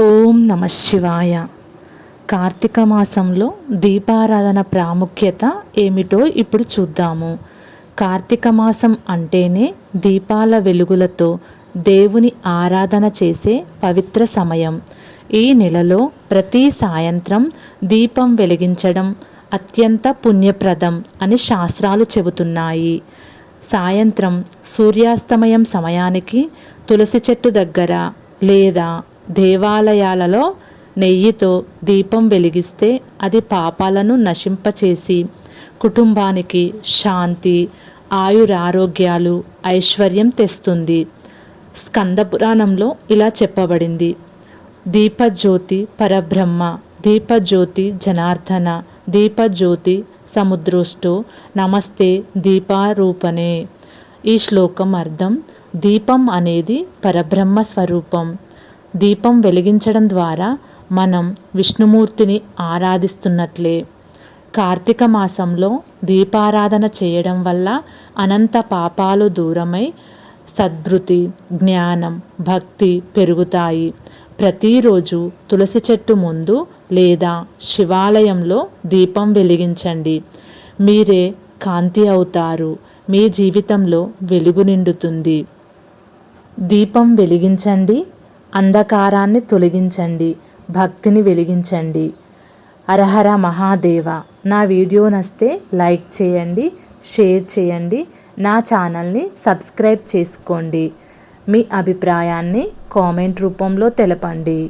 ఓం నమ శివాయ. కార్తీక మాసంలో దీపారాధన ప్రాముఖ్యత ఏమిటో ఇప్పుడు చూద్దాము. కార్తీక మాసం అంటేనే దీపాల వెలుగులతో దేవుని ఆరాధన చేసే పవిత్ర సమయం. ఈ నెలలో ప్రతి సాయంత్రం దీపం వెలిగించడం అత్యంత పుణ్యప్రదం అని శాస్త్రాలు చెబుతున్నాయి. సాయంత్రం సూర్యాస్తమయం సమయానికి తులసి చెట్టు దగ్గర లేదా దేవాలయాలలో నెయ్యితో దీపం వెలిగిస్తే అది పాపాలను నశింపచేసి కుటుంబానికి శాంతి ఆయురారోగ్యాలు ఐశ్వర్యం తెస్తుంది. స్కంద పురాణంలో ఇలా చెప్పబడింది. దీపజ్యోతి పరబ్రహ్మ దీపజ్యోతి జనార్దన దీపజ్యోతి సముద్రోష్టు నమస్తే దీపారూపణే. ఈ శ్లోకం అర్థం దీపం అనేది పరబ్రహ్మ స్వరూపం. దీపం వెలిగించడం ద్వారా మనం విష్ణుమూర్తిని ఆరాధిస్తున్నట్లే. కార్తీక మాసంలో దీపారాధన చేయడం వల్ల అనంత పాపాలు దూరమై సద్భృతి జ్ఞానం భక్తి పెరుగుతాయి. ప్రతిరోజు తులసి చెట్టు ముందు లేదా శివాలయంలో దీపం వెలిగించండి. మీరే కాంతి అవుతారు. మీ జీవితంలో వెలుగు నిండుతుంది. దీపం వెలిగించండి. అంధకారాన్ని తొలగించండి భక్తిని వెలిగించండి. అరహర మహాదేవ నా వీడియో నస్తే లైక్ చేయండి షేర్ చేయండి నా ఛానల్ని సబ్స్క్రైబ్ చేసుకోండి. మీ అభిప్రాయాన్ని కామెంట్ రూపంలో తెలపండి.